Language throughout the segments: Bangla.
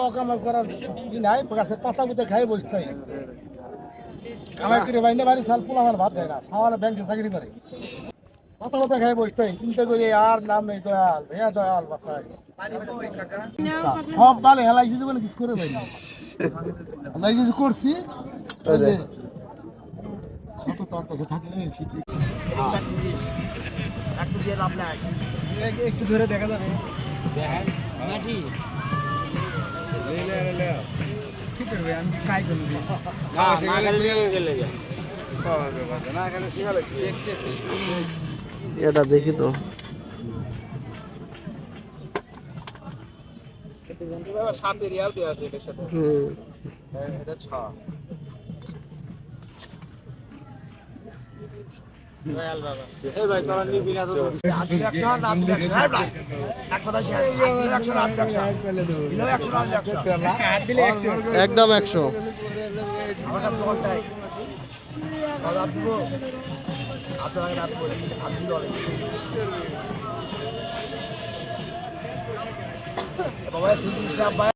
কামাই করার নাই গাছের পাতা পুঁতে খাই বসতে করে বাইনে বাড়ি সাল পোলা আমার ভাত দেয় না সাওয়ালে ব্যাংকে চাকরি করে। পাতা পাতা খাই বসতে চিন্তা করি আর নাম নেই দয়াল ভেয়া দয়াল বাসায়। সব বালে হেলাই যদি বলে কিছু করে না। হেলাই কিছু করছি শত তোর কাছে থাকলে সেটি। একটু ধরে দেখা যাবে। ঠিক আছে আমি কাই করব এটা দেখি তো হুম। একদম একশো। এই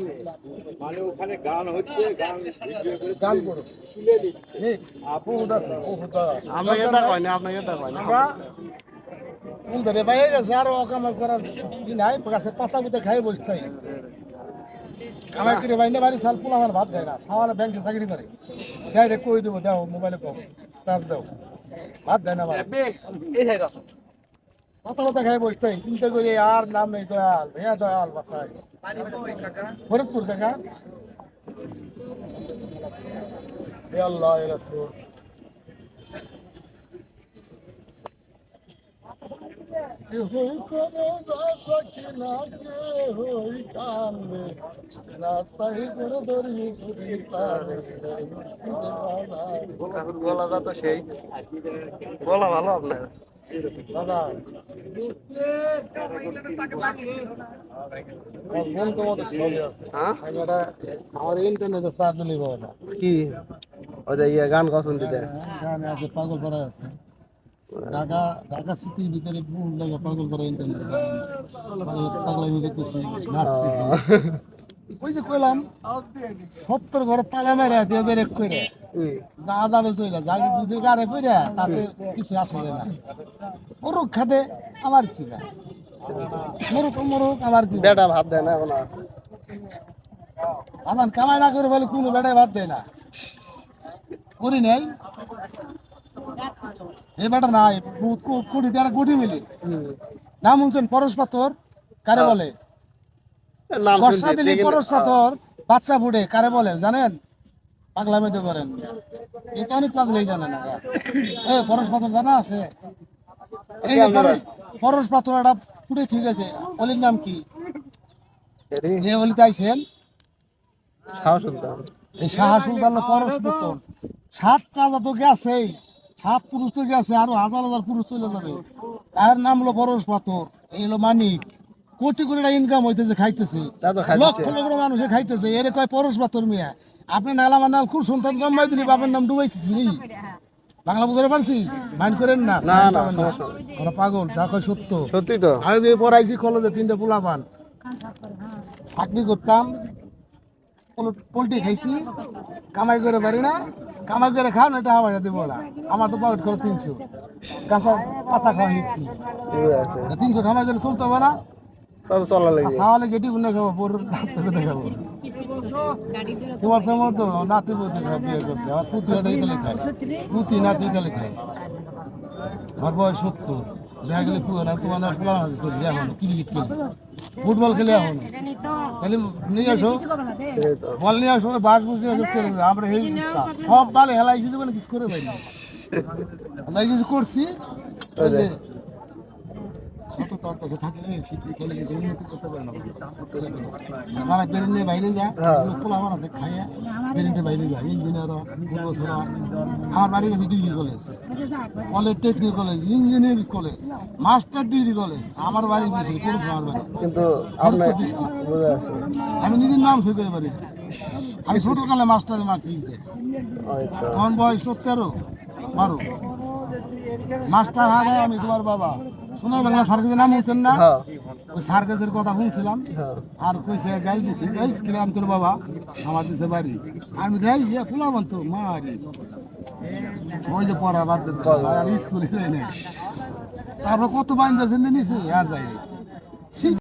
মানে ওখানে গান হচ্ছে গান ভিডিও করে গান করো তুলে দিচ্ছে বহুত আছে বহুত এটা কয় না আপনাকে এটা কয় না আমরা কোন ধরে বাইরে গেছে আর অকামাই করার ই নাই গাছের পাতা পুঁতে খাই বসতে কামাই করে বাইনে বাড়ি সাল পোলা আমার ভাত দেয় না সাওয়ালে ব্যাংকে চাকরি করে ডাইরেক্ট কই দেবো দাও মোবাইলে কম তার দাও ভাত দেয় না পাতা পাতা খাই বসতে চিন্তা করি আর নাম নেই দয়াল ভেয়া দয়াল বাসায়। ফরিদপুর এ আল্লাহ এ হই করে বাসা কিনা কে হই কান্দে। রাস্তায় করে ধরি ঘুরি তারে কাকুর গলাটা তো সেই। গলা ভালো আপনার? আমার হ্যাঁ ইন্টারনেটে চার্জ দিলেই পাবো না কি যে ইয়ে গান কখন দিতে গানে আছে পাগল করা আছে ঢাকা ঢাকা সিটির ভিতরে বহু জায়গা পাগল করা ইন্টারনেট পাগল পাগলামি করতেছি নাচতেছি ওই যে কইলাম সত্তর ঘরে তালা মেরে দিয়ে বেরেক করে। যা যাবে চলে যা যদি গাড়ে করে তাতে কিছু আসে না। মরুক খাতে আমার কি যায়? মরুক মরুক আমার কি বেটা ভাত দেয় না। আদান কামাই না করে বলে কোনো বেটায় ভাত দেয় না। করি নাই। এই বেটা নাই কুড়ি দিয়ে গুটি মিলি। নাম শুনছেন পরশ পাথর কারে বলে? নাম বর্ষা দিলি পাথর বাচ্চা ফুটে কারে বলে জানেন? করেন। এই তো অনেক পাগলাই জানে না এ পরশ পাথর জানা আছে? এই যে পরশ পরশ পাথর একটা ফুটে ঠিক আছে। অলির নাম কি? যে অলি চাইছেন? এই শাহ সুলতান পরশ পাথর সাত কাজা তো গেছেই। সাত পুরুষ তো গেছে আরও হাজার হাজার পুরুষ চলে যাবে। তার নাম হলো পরশ পাথর। এই হলো মানিক। কোটি কোটি টাকা ইনকাম হইতেছে খাইতেছে। লক্ষ লক্ষ মানুষে খাইতেছে। এর কয় পরশ পাথর মিয়া। আপনি নালা মানাল খুব সন্তান কমাই দিলি বাপের নাম ডুবাইতেছি বাংলা বুঝতে পারছি? মাইন্ড করেন না ওরা পাগল যা কয় সত্য। সত্যি তো। আমি বিয়ে পড়াইছি কলেজে তিনটে পোলা পান চাকরি করতাম পোল- পোল্ট্রি খাইছি কামাই করে পারি না কামাই করে খাও না এটা হাওয়াই দিব না। আমার তো পকেট খরচ তিনশো। কাঁচা পাতা খাওয়া আছে। তিনশো কামাই করে চলতে হবে না। তা তো চলা লাগে সাওয়ালে গেটি গুনে খাব পেতে তোমার তোমার তো নাতি বলতে বিয়ে করছে আমার পুতি এটা ইটালি খায়। পুতি নাতি ইটালি খায়। আমার বয়স সত্তর দেখা গেলে পুরো না তোমার আর পোলা আছে চলি এখন ক্রিকেট খেলি। ফুটবল খেলে এখন। তাহলে নিয়ে আসো। বল নিয়ে আসো বাস বুঝে চলে যাবে আমরা এই সব বালে হেলাই দিতে বলে কিছু করে পাই না। কিছু করছি ওই যে শত তোর দেখে থাকলে ফিটি খেলে কিছু উন্নতি করতে পারে না। তারা বেরেন্টে বাইরে যায় হ্যাঁ। আছে খাইয়া বেরেন্টে বাইরে যায় ইঞ্জিনিয়ার পূর্বছরা আমার বাড়ি গেছে degree college polytechnic college engineering college master degree college আমার বাড়ি বসে পুরুষ আমার বাড়ি। কিন্তু আমি নিজের নাম সই করে পারি। আমি ছোটকালে মাস্টারে মারছি তো তখন বয়স তেরো বারো। মাস্টার হবে আমি তোমার বাবা। সোনার বাংলা সার্কেজের নাম হচ্ছেন না হ্যাঁ। ওই সার্কেজের কথা শুনছিলাম হ্যাঁ। আর কইছে গাইল দিছে। এই কিরাম তোর বাবা? আমার দিছে বাড়ি। আমি যাই ইয়ে পোলাবান তো মারি। ওই যে পড়া বাদ আর স্কুলে তারপর কত বাইন্দা নিছে আর যাই